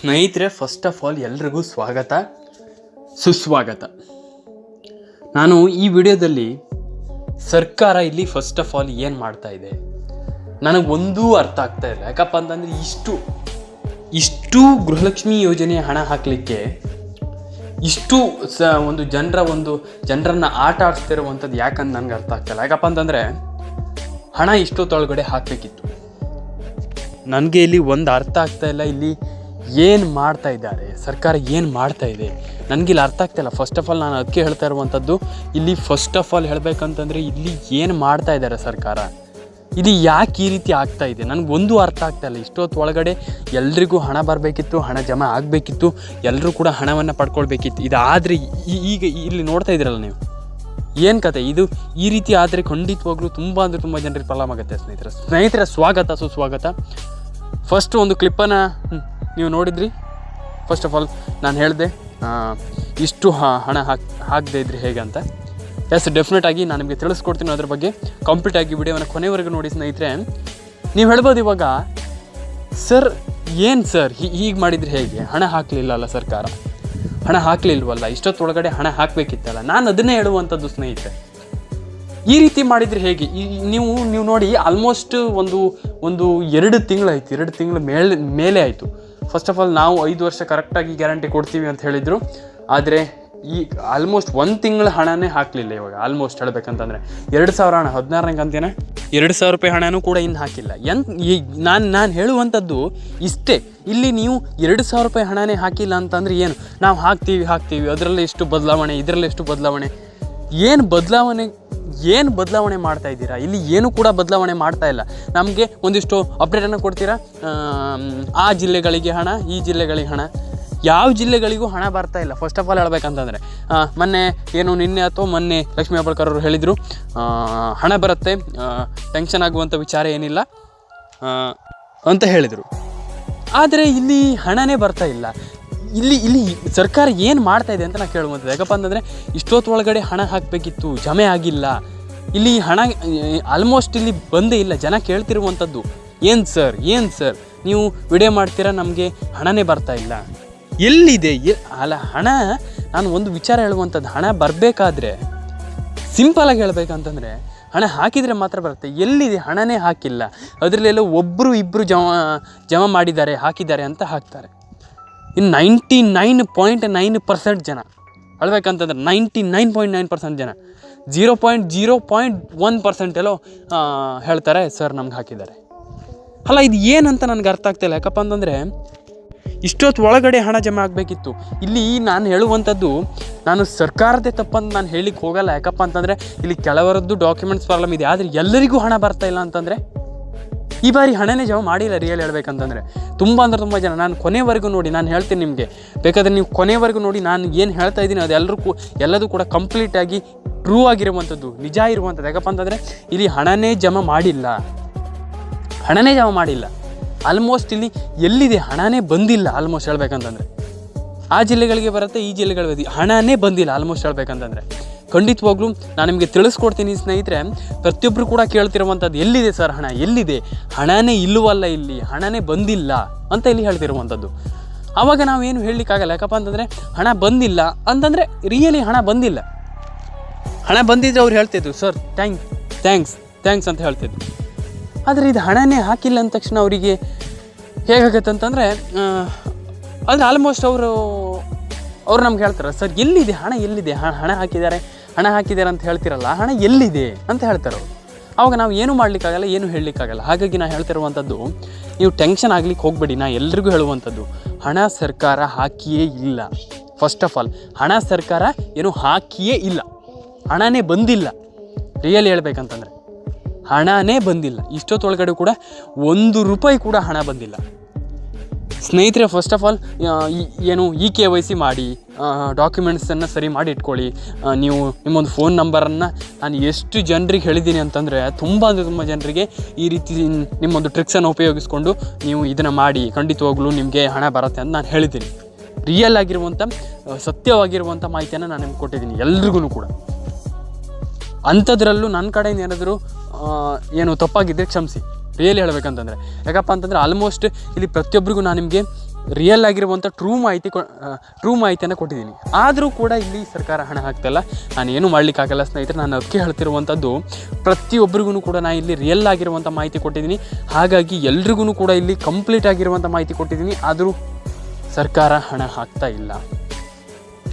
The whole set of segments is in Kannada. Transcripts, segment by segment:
ಸ್ನೇಹಿತರೆ ಫಸ್ಟ್ ಆಫ್ ಆಲ್ ಎಲ್ರಿಗೂ ಸ್ವಾಗತ. ಸುಸ್ವಾಗತ. ನಾನು ಈ ವಿಡಿಯೋದಲ್ಲಿ ಸರ್ಕಾರ ಇಲ್ಲಿ ಫಸ್ಟ್ ಆಫ್ ಆಲ್ ಏನು ಮಾಡ್ತಾ ಇದೆ? ನನಗೆ ಒಂದೂ ಅರ್ಥ ಆಗ್ತಾ ಇಲ್ಲ. ಯಾಕಪ್ಪ ಅಂತಂದರೆ ಇಷ್ಟು ಇಷ್ಟು ಗೃಹಲಕ್ಷ್ಮಿ ಯೋಜನೆ ಹಣ ಹಾಕಲಿಕ್ಕೆ ಇಷ್ಟು ಸ, ಒಂದು ಜನರ ಒಂದು, ಜನರನ್ನು ಆಟ ಆಡಿಸ್ತಿರುವಂಥದ್ದು ಯಾಕಂತ ನನಗೆ ಅರ್ಥ ಆಗ್ತಾಯಿಲ್ಲ ಯಾಕಪ್ಪ ಅಂತಂದರೆ ಹಣ ಇಷ್ಟೊತ್ತೊಳಗಡೆ ಹಾಕಬೇಕಿತ್ತು. ನನಗೆ ಇಲ್ಲಿ ಒಂದು ಅರ್ಥ ಆಗ್ತಾ ಇಲ್ಲ. ಇಲ್ಲಿ ಏನು ಮಾಡ್ತಾ ಇದ್ದಾರೆ? ಸರ್ಕಾರ ಏನು ಮಾಡ್ತಾ ಇದೆ? ನನಗಿಲ್ಲಿ ಅರ್ಥ ಆಗ್ತಾಯಿಲ್ಲ ಫಸ್ಟ್ ಆಫ್ ಆಲ್ ನಾನು ಅದಕ್ಕೆ ಹೇಳ್ತಾ ಇರುವಂಥದ್ದು, ಇಲ್ಲಿ ಫಸ್ಟ್ ಆಫ್ ಆಲ್ ಹೇಳಬೇಕಂತಂದರೆ ಇಲ್ಲಿ ಏನು ಮಾಡ್ತಾ ಇದ್ದಾರೆ ಸರ್ಕಾರ? ಇದು ಯಾಕೆ ಈ ರೀತಿ ಆಗ್ತಾ ಇದೆ? ನನಗೆ ಒಂದು ಅರ್ಥ ಆಗ್ತಾ ಇಲ್ಲ. ಇಷ್ಟೊತ್ತು ಒಳಗಡೆ ಎಲ್ರಿಗೂ ಹಣ ಬರಬೇಕಿತ್ತು, ಹಣ ಜಮಾ ಆಗಬೇಕಿತ್ತು ಎಲ್ಲರೂ ಕೂಡ ಹಣವನ್ನು ಪಡ್ಕೊಳ್ಬೇಕಿತ್ತು. ಇದಾದರೆ ಈಗ ಇಲ್ಲಿ ನೋಡ್ತಾ ಇದ್ದೀರಲ್ಲ ನೀವು? ಏನು ಕತೆ? ಇದು ಈ ರೀತಿ ಆದರೆ ಖಂಡಿತವಾಗ್ಲೂ ತುಂಬ ಅಂದರೆ ತುಂಬ ಜನರಿಗೆ ಪ್ರಾಬ್ಲಮ್ ಆಗುತ್ತೆ ಸ್ನೇಹಿತರೆ. ಸ್ನೇಹಿತರೆ, ಸ್ವಾಗತ, ಸುಸ್ವಾಗತ. ಫಸ್ಟ್ ಒಂದು ಕ್ಲಿಪ್ಪನ್ನು ನೀವು ನೋಡಿದ್ರಿ? ಫಸ್ಟ್ ಆಫ್ ಆಲ್ ನಾನು ಹೇಳಿದೆ ಇಷ್ಟು ಹಣ ಹಾಕಿ, ಹಾಕದೇ ಇದ್ರಿ ಹೇಗೆ ಅಂತ. ಎಸ್ ಡೆಫಿನೆಟ್ ಆಗಿ ನಾನು ನಿಮಗೆ ತಿಳಿಸ್ಕೊಡ್ತೀನಿ ಅದ್ರ ಬಗ್ಗೆ. ಕಂಪ್ಲೀಟ್ ಆಗಿ ವಿಡಿಯೋವನ್ನು ಕೊನೆವರೆಗೂ ನೋಡಿ ಸ್ನೇಹಿತರೆ. ನೀವು ಹೇಳ್ಬೋದು ಇವಾಗ, ಸರ್, ಏನು ಸರ್? ಹೀಗೆ ಮಾಡಿದರೆ ಹೇಗೆ? ಹಣ ಹಾಕಲಿಲ್ಲ ಅಲ್ಲ ಸರ್ಕಾರ? ಹಣ ಹಾಕಲಿಲ್ವಲ್ಲ? ಇಷ್ಟೊತ್ತೊಳಗಡೆ ಹಣ ಹಾಕಬೇಕಿತ್ತಲ್ಲ? ನಾನು ಅದನ್ನೇ ಹೇಳುವಂಥದ್ದು ಸ್ನೇಹಿತರೆ. ಈ ರೀತಿ ಮಾಡಿದರೆ ಹೇಗೆ? ಈ, ನೀವು ನೀವು ನೋಡಿ ಆಲ್ಮೋಸ್ಟ್ ಒಂದು ಒಂದು ಎರಡು ತಿಂಗಳಾಯ್ತು. ಎರಡು ತಿಂಗಳ ಮೇಲೆ ಮೇಲೆ ಆಯಿತು. ಫಸ್ಟ್ ಆಫ್ ಆಲ್ ನಾವು ಐದು ವರ್ಷ ಕರೆಕ್ಟಾಗಿ ಗ್ಯಾರಂಟಿ ಕೊಡ್ತೀವಿ ಅಂತ ಹೇಳಿದರು. ಆದರೆ ಈ ಆಲ್ಮೋಸ್ಟ್ ಒಂದು ತಿಂಗಳ ಹಣನೇ ಹಾಕಲಿಲ್ಲ ಇವಾಗ ಆಲ್ಮೋಸ್ಟ್ ಹೇಳ್ಬೇಕಂತಂದರೆ. ಎರಡು ಸಾವಿರ ಹಣ, ಹದಿನಾರನೇ ಕಂತೇನೆ? ಎರಡು ಸಾವಿರ ರೂಪಾಯಿ ಹಣನೂ ಕೂಡ ಇನ್ನು ಹಾಕಿಲ್ಲ. ಎಂತ ನಾನು ನಾನು ಹೇಳುವಂಥದ್ದು ಇಷ್ಟೇ. ಇಲ್ಲಿ ನೀವು ಎರಡು ಸಾವಿರ ರೂಪಾಯಿ ಹಣನೇ ಹಾಕಿಲ್ಲ ಅಂತಂದರೆ ಏನು? ನಾವು ಹಾಕ್ತೀವಿ ಹಾಕ್ತೀವಿ. ಅದರಲ್ಲಿ ಎಷ್ಟು ಬದಲಾವಣೆ, ಇದರಲ್ಲಿ ಎಷ್ಟು ಬದಲಾವಣೆ? ಏನು ಬದಲಾವಣೆ? ಏನು ಬದಲಾವಣೆ ಮಾಡ್ತಾ ಇದ್ದೀರಾ? ಇಲ್ಲಿ ಏನು ಕೂಡ ಬದಲಾವಣೆ ಮಾಡ್ತಾ ಇಲ್ಲ. ನಮಗೆ ಒಂದಿಷ್ಟು ಅಪ್ಡೇಟನ್ನು ಕೊಡ್ತೀರಾ? ಆ ಜಿಲ್ಲೆಗಳಿಗೆ ಹಣ, ಈ ಜಿಲ್ಲೆಗಳಿಗೆ ಹಣ. ಯಾವ ಜಿಲ್ಲೆಗಳಿಗೂ ಹಣ ಬರ್ತಾ ಇಲ್ಲ. ಫಸ್ಟ್ ಆಫ್ ಆಲ್ ಹೇಳ್ಬೇಕಂತಂದರೆ ಮೊನ್ನೆ ಏನು ನಿನ್ನೆ ಅಥವಾ ಮೊನ್ನೆ ಲಕ್ಷ್ಮೀ ಹೆಬ್ಬಾಳ್ಕರ್ ಅವರು ಹೇಳಿದರು ಹಣ ಬರುತ್ತೆ ಟೆನ್ಷನ್ ಆಗುವಂಥ ವಿಚಾರ ಏನಿಲ್ಲ ಅಂತ ಹೇಳಿದರು. ಆದರೆ ಇಲ್ಲಿ ಹಣನೇ ಬರ್ತಾ ಇಲ್ಲ. ಇಲ್ಲಿ ಇಲ್ಲಿ ಸರ್ಕಾರ ಏನು ಮಾಡ್ತಾ ಇದೆ ಅಂತ ನಾನು ಕೇಳುವಂಥದ್ದು ಯಾಕಪ್ಪ ಅಂತಂದರೆ ಇಷ್ಟೊತ್ತು ಒಳಗಡೆ ಹಣ ಹಾಕಬೇಕಿತ್ತು, ಜಮೆ ಆಗಿಲ್ಲ. ಇಲ್ಲಿ ಹಣ ಆಲ್ಮೋಸ್ಟ್ ಇಲ್ಲಿ ಬಂದೇ ಇಲ್ಲ, ಜನ ಕೇಳ್ತಿರುವಂಥದ್ದು ಏನು ಸರ್ ಏನು ಸರ್ ನೀವು ವಿಡಿಯೋ ಮಾಡ್ತೀರಾ, ನಮಗೆ ಹಣನೇ ಬರ್ತಾ ಇಲ್ಲ. ಎಲ್ಲಿದೆ? ಅಲ್ಲ, ಹಣ, ನಾನು ಒಂದು ವಿಚಾರ ಹೇಳುವಂಥದ್ದು ಹಣ ಬರಬೇಕಾದ್ರೆ ಸಿಂಪಲಾಗಿ ಹೇಳಬೇಕಂತಂದರೆ, ಹಣ ಹಾಕಿದರೆ ಮಾತ್ರ ಬರುತ್ತೆ. ಎಲ್ಲಿದೆ? ಹಣನೇ ಹಾಕಿಲ್ಲ. ಅದರಲ್ಲೆಲ್ಲ ಒಬ್ಬರು ಇಬ್ಬರು ಜಮ, ಜಮಾ ಮಾಡಿದ್ದಾರೆ, ಹಾಕಿದ್ದಾರೆ ಅಂತ ಹಾಕ್ತಾರೆ. ಇನ್ನು ninety nine point nine percent ಜನ. ಹೇಳ್ಬೇಕಂತಂದ್ರೆ ninety nine point nine percent ಜನ. Zero point zero point one percent ಎಲ್ಲೋ ಹೇಳ್ತಾರೆ ಸರ್ ನಮ್ಗೆ ಹಾಕಿದ್ದಾರೆ. ಅಲ್ಲ, ಇದು ಏನಂತ ನನಗೆ ಅರ್ಥ ಆಗ್ತಾಯಿಲ್ಲ ಯಾಕಪ್ಪ ಅಂತಂದರೆ, ಇಷ್ಟೊತ್ತು ಒಳಗಡೆ ಹಣ ಜಮಾ ಆಗಬೇಕಿತ್ತು. ಇಲ್ಲಿ ನಾನು ಹೇಳುವಂಥದ್ದು, ನಾನು ಸರ್ಕಾರದೇ ತಪ್ಪಂತ ನಾನು ಹೇಳಿಕ್ಕೆ ಹೋಗಲ್ಲ. ಯಾಕಪ್ಪ ಅಂತಂದರೆ, ಇಲ್ಲಿ ಕೆಲವರದ್ದು ಡಾಕ್ಯುಮೆಂಟ್ಸ್ ಪ್ರಾಬ್ಲಮ್ ಇದೆ. ಆದರೆ ಎಲ್ಲರಿಗೂ ಹಣ ಬರ್ತಾ ಇಲ್ಲ ಅಂತಂದರೆ ಈ ಬಾರಿ ಹಣನೇ ಜಮಾ ಮಾಡಿಲ್ಲ ರಿಯಲ್ ಹೇಳ್ಬೇಕಂತಂದರೆ. ತುಂಬ ಅಂದ್ರೆ ತುಂಬ ಜನ, ನಾನು ಕೊನೆವರೆಗೂ ನೋಡಿ, ನಾನು ಹೇಳ್ತೀನಿ ನಿಮಗೆ. ಬೇಕಾದರೆ ನೀವು ಕೊನೆವರೆಗೂ ನೋಡಿ, ನಾನು ಏನು ಹೇಳ್ತಾ ಇದ್ದೀನಿ ಅದೆಲ್ಲರೂ ಎಲ್ಲದೂ ಕೂಡ ಕಂಪ್ಲೀಟಾಗಿ ಟ್ರೂ ಆಗಿರುವಂಥದ್ದು, ನಿಜ ಇರುವಂಥದ್ದು ಯಾಕಪ್ಪ ಅಂತಂದರೆ, ಇಲ್ಲಿ ಹಣನೇ ಜಮಾ ಮಾಡಿಲ್ಲ. ಹಣನೇ ಜಮಾ ಮಾಡಿಲ್ಲ. ಆಲ್ಮೋಸ್ಟ್ ಇಲ್ಲಿ ಎಲ್ಲಿದೆ ಹಣನೇ ಬಂದಿಲ್ಲ ಆಲ್ಮೋಸ್ಟ್ ಹೇಳ್ಬೇಕಂತಂದರೆ. ಆ ಜಿಲ್ಲೆಗಳಿಗೆ ಬರುತ್ತೆ, ಈ ಜಿಲ್ಲೆಗಳಿಗೆ ಹಣನೇ ಬಂದಿಲ್ಲ ಆಲ್ಮೋಸ್ಟ್ ಹೇಳ್ಬೇಕಂತಂದರೆ. ಖಂಡಿತವಾಗ್ಲೂ ನಾನು ನಿಮಗೆ ತಿಳಿಸ್ಕೊಡ್ತೀನಿ ಸ್ನೇಹಿತರೆ ಪ್ರತಿಯೊಬ್ಬರು ಕೂಡ ಕೇಳ್ತಿರುವಂಥದ್ದು ಎಲ್ಲಿದೆ ಸರ್ ಹಣ? ಎಲ್ಲಿದೆ? ಹಣನೇ ಇಲ್ಲವಲ್ಲ ಇಲ್ಲಿ? ಹಣನೇ ಬಂದಿಲ್ಲ ಅಂತ ಇಲ್ಲಿ ಹೇಳ್ತಿರುವಂಥದ್ದು. ಆವಾಗ ನಾವೇನು ಹೇಳಲಿಕ್ಕಾಗಲ್ಲ? ಯಾಕಪ್ಪ ಅಂತಂದರೆ ಹಣ ಬಂದಿಲ್ಲ ಅಂತಂದರೆ ರಿಯಲಿ ಹಣ ಬಂದಿಲ್ಲ. ಹಣ ಬಂದಿದ್ದರೆ ಅವ್ರು ಹೇಳ್ತಿದ್ರು, ಸರ್ ಥ್ಯಾಂಕ್ ಥ್ಯಾಂಕ್ಸ್ ಥ್ಯಾಂಕ್ಸ್ ಅಂತ ಹೇಳ್ತಿದ್ರು. ಆದರೆ ಇದು ಹಣನೇ ಹಾಕಿಲ್ಲ ಅಂದ ತಕ್ಷಣ ಅವರಿಗೆ ಹೇಗಾಗತ್ತೆ ಅಂತಂದರೆ ಅಂದರೆ ಆಲ್ಮೋಸ್ಟ್ ಅವರು, ಅವ್ರು ನಮ್ಗೆ ಹೇಳ್ತಾರೆ, ಸರ್, ಎಲ್ಲಿದೆ? ಹಣ ಎಲ್ಲಿದೆ? ಹಣ ಹಣ ಹಾಕಿದ್ದಾರೆ. ಹಣ ಹಾಕಿದ್ದಾರೆ ಅಂತ ಹೇಳ್ತಿರಲ್ಲ ಹಣ ಎಲ್ಲಿದೆ ಅಂತ ಹೇಳ್ತಾರೆ ಅವರು. ಅವಾಗ ನಾವು ಏನು ಮಾಡಲಿಕ್ಕಾಗಲ್ಲ, ಏನು ಹೇಳಲಿಕ್ಕಾಗಲ್ಲ. ಹಾಗಾಗಿ ನಾನು ಹೇಳ್ತಿರುವಂಥದ್ದು, ನೀವು ಟೆನ್ಷನ್ ಆಗ್ಲಿಕ್ಕೆ ಹೋಗಬೇಡಿ, ನಾ ಎಲ್ರಿಗೂ ಹೇಳುವಂಥದ್ದು, ಹಣ ಸರ್ಕಾರ ಹಾಕಿಯೇ ಇಲ್ಲ. ಫಸ್ಟ್ ಆಫ್ ಆಲ್ ಹಣ ಸರ್ಕಾರ ಏನು ಹಾಕಿಯೇ ಇಲ್ಲ. ಹಣನೇ ಬಂದಿಲ್ಲ. ರಿಯಲ್ ಹೇಳ್ಬೇಕಂತಂದರೆ, ಹಣನೇ ಬಂದಿಲ್ಲ. ಇಷ್ಟೊತ್ತೊಳಗಡೆ ಕೂಡ ಒಂದು ರೂಪಾಯಿ ಕೂಡ ಹಣ ಬಂದಿಲ್ಲ. ಸ್ನೇಹಿತರೆ ಫಸ್ಟ್ ಆಫ್ ಆಲ್ ಏನು ಇ ಕೆ ವೈ ಸಿ ಮಾಡಿ ಡಾಕ್ಯುಮೆಂಟ್ಸನ್ನು ಸರಿ ಮಾಡಿ ಇಟ್ಕೊಳ್ಳಿ. ನೀವು ನಿಮ್ಮೊಂದು ಫೋನ್ ನಂಬರನ್ನು ನಾನು ಎಷ್ಟು ಜನರಿಗೆ ಹೇಳಿದ್ದೀನಿ ಅಂತಂದರೆ, ತುಂಬ ಅಂದರೆ ತುಂಬ ಜನರಿಗೆ ಈ ರೀತಿ ನಿಮ್ಮೊಂದು ಟ್ರಿಕ್ಸನ್ನು ಉಪಯೋಗಿಸ್ಕೊಂಡು ನೀವು ಇದನ್ನು ಮಾಡಿ, ಖಂಡಿತವಾಗ್ಲೂ ನಿಮಗೆ ಹಣ ಬರುತ್ತೆ ಅಂತ ನಾನು ಹೇಳಿದ್ದೀನಿ. ರಿಯಲ್ ಆಗಿರುವಂಥ ಸತ್ಯವಾಗಿರುವಂಥ ಮಾಹಿತಿಯನ್ನು ನಾನು ನಿಮ್ಗೆ ಕೊಟ್ಟಿದ್ದೀನಿ ಎಲ್ರಿಗೂ ಕೂಡ. ಅಂಥದ್ರಲ್ಲೂ ನನ್ನ ಕಡೆಯಿಂದ ಏನಾದರೂ ಏನು ತಪ್ಪಾಗಿದ್ದರೆ ಕ್ಷಮಿಸಿ. ರಿಯಲಿ ಹೇಳಬೇಕಂತಂದರೆ. ಯಾಕಪ್ಪ ಅಂತಂದರೆ ಆಲ್ಮೋಸ್ಟ್ ಇಲ್ಲಿ ಪ್ರತಿಯೊಬ್ಬರಿಗೂ ನಾನು ನಿಮಗೆ ರಿಯಲ್ ಆಗಿರುವಂಥ ಟ್ರೂ ಮಾಹಿತಿ ಟ್ರೂ ಮಾಹಿತಿಯನ್ನು ಕೊಟ್ಟಿದ್ದೀನಿ. ಆದರೂ ಕೂಡ ಇಲ್ಲಿ ಸರ್ಕಾರ ಹಣ ಹಾಕ್ತಲ್ಲ, ನಾನು ಏನು ಮಾಡಲಿಕ್ಕಾಗಲ್ಲ ಸ್ನೇಹಿತರೆ, ನಾನು ಅದಕ್ಕೆ ಹೇಳ್ತಿರುವಂಥದ್ದು ಪ್ರತಿಯೊಬ್ಬರಿಗೂ ಕೂಡ ನಾನು ಇಲ್ಲಿ ರಿಯಲ್ ಆಗಿರುವಂಥ ಮಾಹಿತಿ ಕೊಟ್ಟಿದ್ದೀನಿ. ಹಾಗಾಗಿ ಎಲ್ರಿಗೂ ಕೂಡ ಇಲ್ಲಿ ಕಂಪ್ಲೀಟ್ ಆಗಿರುವಂಥ ಮಾಹಿತಿ ಕೊಟ್ಟಿದ್ದೀನಿ. ಆದರೂ ಸರ್ಕಾರ ಹಣ ಹಾಕ್ತಾ ಇಲ್ಲ.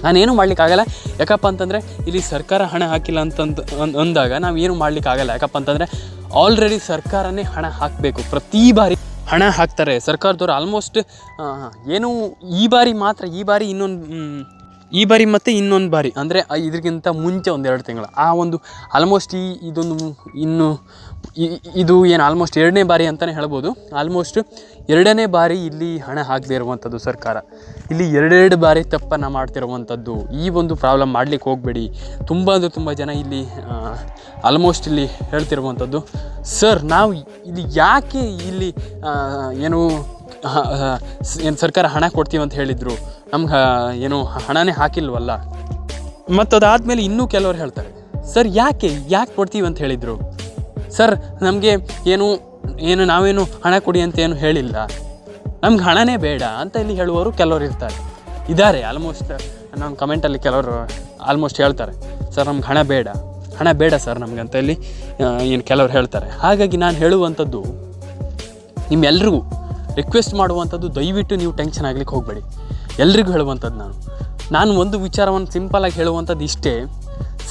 ನಾನೇನು ಮಾಡಲಿಕ್ಕಾಗಲ್ಲ ಯಾಕಪ್ಪ ಅಂತಂದರೆ ಇಲ್ಲಿ ಸರ್ಕಾರ ಹಣ ಹಾಕಿಲ್ಲ ಅಂತಂದು ಅಂದ್- ಅಂದಾಗ ನಾವು ಏನು ಮಾಡಲಿಕ್ಕಾಗಲ್ಲ ಯಾಕಪ್ಪ ಅಂತಂದರೆ ಆಲ್ರೆಡಿ ಸರ್ಕಾರನೇ ಹಣ ಹಾಕಬೇಕು. ಪ್ರತಿ ಬಾರಿ ಹಣ ಹಾಕ್ತಾರೆ. ಸರ್ಕಾರದವ್ರು ಆಲ್ಮೋಸ್ಟ್ ಏನು ಈ ಬಾರಿ ಮಾತ್ರ, ಈ ಬಾರಿ ಇನ್ನೊಂದು ಈ ಬಾರಿ ಮತ್ತು ಇನ್ನೊಂದು ಬಾರಿ. ಅಂದರೆ ಇದಕ್ಕಿಂತ ಮುಂಚೆ ಒಂದು ಎರಡು ತಿಂಗಳು. ಆ ಒಂದು ಆಲ್ಮೋಸ್ಟ್ ಈ, ಇದೊಂದು, ಇನ್ನು ಇದು ಏನು ಆಲ್ಮೋಸ್ಟ್ ಎರಡನೇ ಬಾರಿ ಅಂತಲೇ ಹೇಳ್ಬೋದು. ಆಲ್ಮೋಸ್ಟ್ ಎರಡನೇ ಬಾರಿ ಇಲ್ಲಿ ಹಣ ಹಾಕದೇ ಇರುವಂಥದ್ದು ಸರ್ಕಾರ. ಇಲ್ಲಿ ಎರಡೆರಡು ಬಾರಿ ತಪ್ಪನ್ನು ಮಾಡ್ತಿರುವಂಥದ್ದು ಈ ಒಂದು ಪ್ರಾಬ್ಲಮ್ ಮಾಡಲಿಕ್ಕೆ ಹೋಗಬೇಡಿ. ತುಂಬ ಅಂದರೆ ತುಂಬ ಜನ ಇಲ್ಲಿ ಆಲ್ಮೋಸ್ಟ್ ಇಲ್ಲಿ ಹೇಳ್ತಿರುವಂಥದ್ದು. ಸರ್ ನಾವು ಇಲ್ಲಿ ಯಾಕೆ ಇಲ್ಲಿ ಏನು ಏನು ಸರ್ಕಾರ ಹಣ ಕೊಡ್ತೀವಿ ಅಂತ ಹೇಳಿದರು? ನಮ್ಗೆ ಏನು ಹಣನೇ ಹಾಕಿಲ್ವಲ್ಲ? ಮತ್ತು ಅದಾದಮೇಲೆ ಇನ್ನೂ ಕೆಲವರು ಹೇಳ್ತಾರೆ. ಸರ್ ಯಾಕೆ ಯಾಕೆ ಕೊಡ್ತೀವಿ ಅಂತ ಹೇಳಿದರು? ಸರ್, ನಮಗೆ ಏನು ಏನು ನಾವೇನು ಹಣ ಕೊಡಿ ಅಂತ ಏನು ಹೇಳಿಲ್ಲ. ನಮ್ಗೆ ಹಣನೇ ಬೇಡ ಅಂತ ಇಲ್ಲಿ ಹೇಳುವವರು ಕೆಲವರು ಇರ್ತಾರೆ. ಇದ್ದಾರೆ ಆಲ್ಮೋಸ್ಟ್ ನಮ್ಮ ಕಮೆಂಟಲ್ಲಿ ಕೆಲವರು ಆಲ್ಮೋಸ್ಟ್ ಹೇಳ್ತಾರೆ. ಸರ್, ನಮ್ಗೆ ಹಣ ಬೇಡ. ಹಣ ಬೇಡ ಸರ್ ನಮ್ಗೆ ಅಂತ ಇಲ್ಲಿ ಏನು ಕೆಲವರು ಹೇಳ್ತಾರೆ. ಹಾಗಾಗಿ ನಾನು ಹೇಳುವಂಥದ್ದು, ನಿಮ್ಮೆಲ್ರಿಗೂ ರಿಕ್ವೆಸ್ಟ್ ಮಾಡುವಂಥದ್ದು ದಯವಿಟ್ಟು ನೀವು ಟೆನ್ಷನ್ ಆಗ್ಲಿಕ್ಕೆ ಹೋಗಬೇಡಿ. ಎಲ್ರಿಗೂ ಹೇಳುವಂಥದ್ದು ನಾನು. ನಾನು ಒಂದು ವಿಚಾರವನ್ನು ಸಿಂಪಲಾಗಿ ಹೇಳುವಂಥದ್ದು ಇಷ್ಟೇ.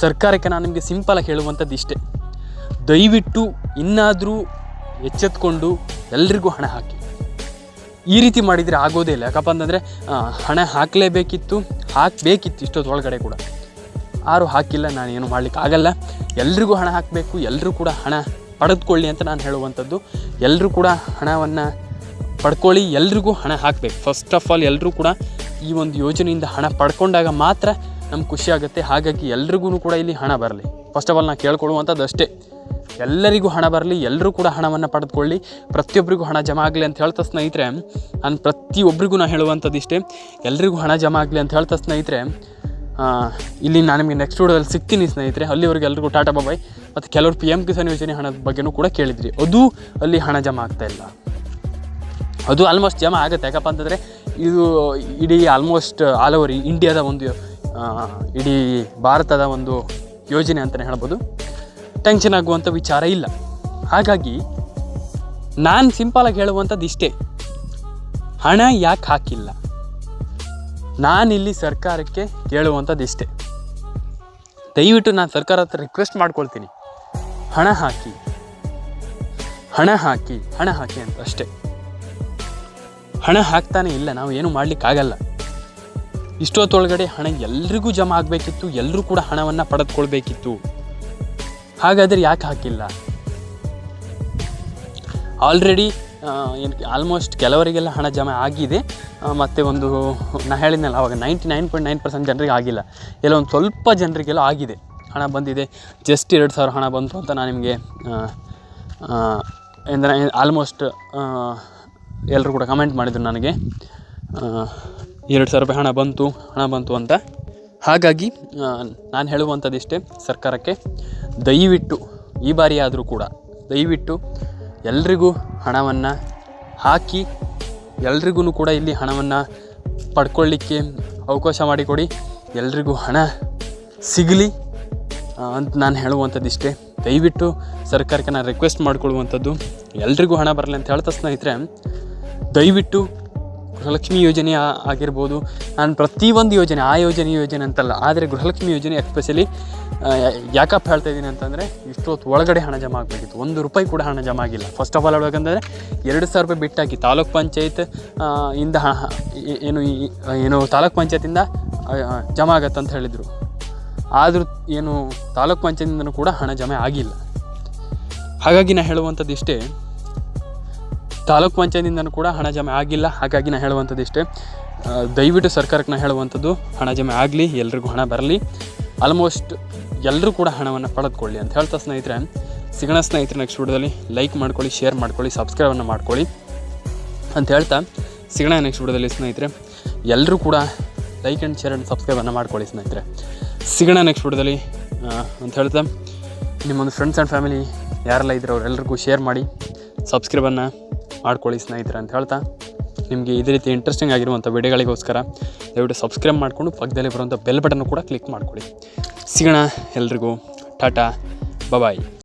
ಸರ್ಕಾರಕ್ಕೆ ನಾನು ನಿಮಗೆ ಸಿಂಪಲಾಗಿ ಹೇಳುವಂಥದ್ದು ಇಷ್ಟೇ. ದಯವಿಟ್ಟು ಇನ್ನಾದರೂ ಎಚ್ಚೆತ್ಕೊಂಡು ಎಲ್ರಿಗೂ ಹಣ ಹಾಕಿ. ಈ ರೀತಿ ಮಾಡಿದರೆ ಆಗೋದೇ ಇಲ್ಲ. ಯಾಕಪ್ಪ ಅಂತಂದರೆ ಹಣ ಹಾಕಲೇಬೇಕಿತ್ತು, ಹಾಕಬೇಕಿತ್ತು ಇಷ್ಟೊತ್ತೊಳಗಡೆ ಕೂಡ. ಯಾರು ಹಾಕಿಲ್ಲ ನಾನು ಏನು ಮಾಡ್ಲಿಕ್ಕೆ ಆಗಲ್ಲ. ಎಲ್ರಿಗೂ ಹಣ ಹಾಕಬೇಕು ಎಲ್ಲರೂ ಕೂಡ ಹಣ ಪಡೆದುಕೊಳ್ಳಿ ಅಂತ ನಾನು ಹೇಳುವಂಥದ್ದು. ಎಲ್ಲರೂ ಕೂಡ ಹಣವನ್ನು ಪಡ್ಕೊಳ್ಳಿ, ಎಲ್ರಿಗೂ ಹಣ ಹಾಕಬೇಕು. ಫಸ್ಟ್ ಆಫ್ ಆಲ್ ಎಲ್ಲರೂ ಕೂಡ ಈ ಒಂದು ಯೋಜನೆಯಿಂದ ಹಣ ಪಡ್ಕೊಂಡಾಗ ಮಾತ್ರ ನಮ್ಗೆ ಖುಷಿ ಆಗುತ್ತೆ. ಹಾಗಾಗಿ ಎಲ್ರಿಗೂ ಕೂಡ ಇಲ್ಲಿ ಹಣ ಬರಲಿ. ಫಸ್ಟ್ ಆಫ್ ಆಲ್ ನಾನು ಕೇಳ್ಕೊಳ್ಳುವಂಥದ್ದು ಅಷ್ಟೇ. ಎಲ್ಲರಿಗೂ ಹಣ ಬರಲಿ ಎಲ್ಲರೂ ಕೂಡ ಹಣವನ್ನು ಪಡೆದುಕೊಳ್ಳಿ. ಪ್ರತಿಯೊಬ್ಬರಿಗೂ ಹಣ ಜಮಾ ಆಗಲಿ ಅಂತ ಹೇಳ್ತಾ ಸ್ನೇಹಿತರೆ ನಾನು ಪ್ರತಿಯೊಬ್ಬರಿಗೂ ನಾನು ಹೇಳುವಂಥದ್ದು ಇಷ್ಟೇ ಎಲ್ಲರಿಗೂ ಹಣ ಜಮಾ ಆಗಲಿ ಅಂತ ಹೇಳ್ತಾ ಸ್ನೇಹಿತರೆ ಇಲ್ಲಿ ನಾನು ನಿಮಗೆ ನೆಕ್ಸ್ಟ್ ವಿಡಿಯೋದಲ್ಲಿ ಸಿಗ್ತೀನಿ ಸ್ನೇಹಿತರೆ. ಅಲ್ಲಿವರೆಗೆ ಎಲ್ರಿಗೂ ಟಾಟಾ ಬಾಬಾಯ್ ಮತ್ತು ಕೆಲವರು ಪಿ ಎಂ ಕಿಸಾನ್ ಯೋಜನೆ ಹಣದ ಬಗ್ಗೆನೂ ಕೂಡ ಕೇಳಿದ್ರಿ. ಅದು ಅಲ್ಲಿ ಹಣ ಜಮಾ ಆಗ್ತಾ ಇಲ್ಲ. ಅದು ಆಲ್ಮೋಸ್ಟ್ ಜಮಾ ಆಗುತ್ತೆ. ಯಾಕಪ್ಪ ಅಂತಂದರೆ ಇದು ಇಡೀ ಆಲ್ಮೋಸ್ಟ್ ಆಲ್ ಓವರ್ ಇಂಡಿಯಾದ ಒಂದು ಇಡೀ ಭಾರತದ ಒಂದು ಯೋಜನೆ ಅಂತಲೇ ಹೇಳ್ಬೋದು. ಟೆನ್ಷನ್ ಆಗುವಂಥ ವಿಚಾರ ಇಲ್ಲ. ಹಾಗಾಗಿ ನಾನು ಸಿಂಪಲಾಗಿ ಹೇಳುವಂಥದ್ದು ಇಷ್ಟೇ. ಹಣ ಯಾಕೆ ಹಾಕಿಲ್ಲ? ನಾನಿಲ್ಲಿ ಸರ್ಕಾರಕ್ಕೆ ಕೇಳುವಂಥದ್ದು ಇಷ್ಟೇ. ದಯವಿಟ್ಟು ನಾನು ಸರ್ಕಾರ ಹತ್ರ ರಿಕ್ವೆಸ್ಟ್ ಮಾಡ್ಕೊಳ್ತೀನಿ. ಹಣ ಹಾಕಿ. ಹಣ ಹಾಕಿ ಹಣ ಹಾಕಿ ಅಂತ ಅಷ್ಟೇ. ಹಣ ಹಾಕ್ತಾನೆ ಇಲ್ಲ, ನಾವು ಏನು ಮಾಡಲಿಕ್ಕಾಗಲ್ಲ. ಇಷ್ಟೊತ್ತೊಳಗಡೆ ಹಣ ಎಲ್ರಿಗೂ ಜಮಾ ಆಗಬೇಕಿತ್ತು ಎಲ್ಲರೂ ಕೂಡ ಹಣವನ್ನು ಪಡೆದುಕೊಳ್ಬೇಕಿತ್ತು. ಹಾಗಾದರೆ ಯಾಕೆ ಹಾಕಿಲ್ಲ? ಆಲ್ರೆಡಿ ಏನು ಆಲ್ಮೋಸ್ಟ್ ಕೆಲವರಿಗೆಲ್ಲ ಹಣ ಜಮಾ ಆಗಿದೆ. ಮತ್ತು ಒಂದು ನಾ ಹೇಳಿದ್ನಲ್ಲ, ಅವಾಗ ninety nine point nine percent ಜನರಿಗೆ ಆಗಿಲ್ಲ. ಎಲ್ಲ ಒಂದು ಸ್ವಲ್ಪ ಜನರಿಗೆಲ್ಲ ಆಗಿದೆ. ಹಣ ಬಂದಿದೆ. ಜಸ್ಟ್ ಎರಡು ಸಾವಿರ ಹಣ ಬಂತು ಅಂತ ನಾನು ನಿಮಗೆ ಎಂದರೆ ಆಲ್ಮೋಸ್ಟ್ ಎಲ್ಲರೂ ಕೂಡ ಕಮೆಂಟ್ ಮಾಡಿದರು ನನಗೆ. ಎರಡು ಸಾವಿರ ರೂಪಾಯಿ ಹಣ ಬಂತು ಹಣ ಬಂತು ಅಂತ. ಹಾಗಾಗಿ ನಾನು ಹೇಳುವಂಥದ್ದಿಷ್ಟೇ ಸರ್ಕಾರಕ್ಕೆ ದಯವಿಟ್ಟು, ಈ ಬಾರಿ ಆದರೂ ಕೂಡ ದಯವಿಟ್ಟು ಎಲ್ರಿಗೂ ಹಣವನ್ನು ಹಾಕಿ ಎಲ್ರಿಗೂ ಕೂಡ ಇಲ್ಲಿ ಹಣವನ್ನು ಪಡ್ಕೊಳ್ಳಿಕ್ಕೆ ಅವಕಾಶ ಮಾಡಿಕೊಡಿ, ಎಲ್ರಿಗೂ ಹಣ ಸಿಗಲಿ ಅಂತ ನಾನು ಹೇಳುವಂಥದ್ದಿಷ್ಟೇ. ದಯವಿಟ್ಟು ಸರ್ಕಾರಕ್ಕೆ ನಾನು ರಿಕ್ವೆಸ್ಟ್ ಮಾಡ್ಕೊಳ್ಳುವಂಥದ್ದು, ಎಲ್ರಿಗೂ ಹಣ ಬರಲಿ ಅಂತ ಹೇಳ್ತಾ ಸ್ನೇಹಿತರೆ, ದಯವಿಟ್ಟು ಗೃಹಲಕ್ಷ್ಮಿ ಯೋಜನೆ ಆಗಿರ್ಬೋದು. ನಾನು ಪ್ರತಿಯೊಂದು ಯೋಜನೆ, ಆ ಯೋಜನೆ ಯೋಜನೆ ಅಂತಲ್ಲ, ಆದರೆ ಗೃಹಲಕ್ಷ್ಮಿ ಯೋಜನೆ ಎಸ್ಪೆಷಲಿ ಯಾಕಪ್ಪ ಹೇಳ್ತಾ ಇದ್ದೀನಿ ಅಂತಂದರೆ ಇಷ್ಟೊತ್ತು ಒಳಗಡೆ ಹಣ ಜಮಾ ಆಗಬೇಕಿತ್ತು. ಒಂದು ರೂಪಾಯಿ ಕೂಡ ಹಣ ಜಮಾ ಆಗಿಲ್ಲ. ಫಸ್ಟ್ ಆಫ್ ಆಲ್ ಹೇಳ್ಬೇಕಂದ್ರೆ, ಎರಡು ಸಾವಿರ ರೂಪಾಯಿ ಬಿಟ್ಟಾಕಿ ತಾಲೂಕ್ ಪಂಚಾಯತ್ ಇಂದ ಏನು ಏನು ತಾಲೂಕ್ ಪಂಚಾಯತಿಂದ ಜಮಾ ಆಗತ್ತೆ ಅಂತ ಹೇಳಿದರು. ಆದರೂ ಏನು ತಾಲೂಕ್ ಪಂಚಾಯತಿಂದನೂ ಕೂಡ ಹಣ ಜಮೆ ಆಗಿಲ್ಲ. ಹಾಗಾಗಿ ನಾನು ಹೇಳುವಂಥದ್ದು ಇಷ್ಟೇ ತಾಲೂಕ್ ಪಂಚಾಯತಿಂದನೂ ಕೂಡ ಹಣ ಜಮೆ ಆಗಿಲ್ಲ. ಹಾಗಾಗಿ ನಾನು ಹೇಳುವಂಥದ್ದು ಇಷ್ಟೇ. ದಯವಿಟ್ಟು ಸರ್ಕಾರಕ್ಕೆ ನಾನು ಹೇಳುವಂಥದ್ದು ಹಣ ಜಮೆ ಆಗಲಿ, ಎಲ್ರಿಗೂ ಹಣ ಬರಲಿ. ಆಲ್ಮೋಸ್ಟ್ ಎಲ್ಲರೂ ಕೂಡ ಹಣವನ್ನು ಪಡೆದುಕೊಳ್ಳಿ ಅಂತ ಹೇಳ್ತಾ ಸ್ನೇಹಿತರೆ. ಸಿಗಣ ಸ್ನೇಹಿತರೆ ನೆಕ್ಸ್ಟ್ ವಿಡಿಯೋದಲ್ಲಿ. ಲೈಕ್ ಮಾಡ್ಕೊಳ್ಳಿ ಶೇರ್ ಮಾಡ್ಕೊಳ್ಳಿ ಸಬ್ಸ್ಕ್ರೈಬನ್ನು ಮಾಡ್ಕೊಳ್ಳಿ ಅಂತ ಹೇಳ್ತಾ ಸಿಗಣ ನೆಕ್ಸ್ಟ್ ವಿಡಿಯೋದಲ್ಲಿ ಸ್ನೇಹಿತರೆ. ಎಲ್ಲರೂ ಕೂಡ ಲೈಕ್ ಆ್ಯಂಡ್ ಶೇರ್ ಆ್ಯಂಡ್ ಸಬ್ಸ್ಕ್ರೈಬನ್ನು ಮಾಡ್ಕೊಳ್ಳಿ ಸ್ನೇಹಿತರೆ. ಸಿಗಣ ನೆಕ್ಸ್ಟ್ ವಿಡಿಯೋದಲ್ಲಿ ಅಂತ ಹೇಳ್ತಾ ನಿಮ್ಮೊಂದು ಫ್ರೆಂಡ್ಸ್ ಆ್ಯಂಡ್ ಫ್ಯಾಮಿಲಿ ಯಾರೆಲ್ಲ ಇದ್ರೆ ಅವರೆಲ್ಲರಿಗೂ ಶೇರ್ ಮಾಡಿ ಸಬ್ಸ್ಕ್ರೈಬನ್ನು ಮಾಡ್ಕೊಳ್ಳಿ ಸ್ನೇಹಿತರೆ ಅಂತ ಹೇಳ್ತಾ ನಿಮಗೆ ಇದೇ ರೀತಿ ಇಂಟ್ರೆಸ್ಟಿಂಗ್ ಆಗಿರುವಂಥ ವಿಡಿಯೋಗಳಿಗೋಸ್ಕರ ದಯವಿಟ್ಟು ಸಬ್ಸ್ಕ್ರೈಬ್ ಮಾಡಿಕೊಂಡು ಪಕ್ಕದಲ್ಲಿ ಬರುವಂಥ ಬೆಲ್ ಬಟನ್ನು ಕೂಡ ಕ್ಲಿಕ್ ಮಾಡ್ಕೊಳ್ಳಿ. ಸಿಗೋಣ ಎಲ್ರಿಗೂ. ಟಾಟಾ. ಬಾಯ್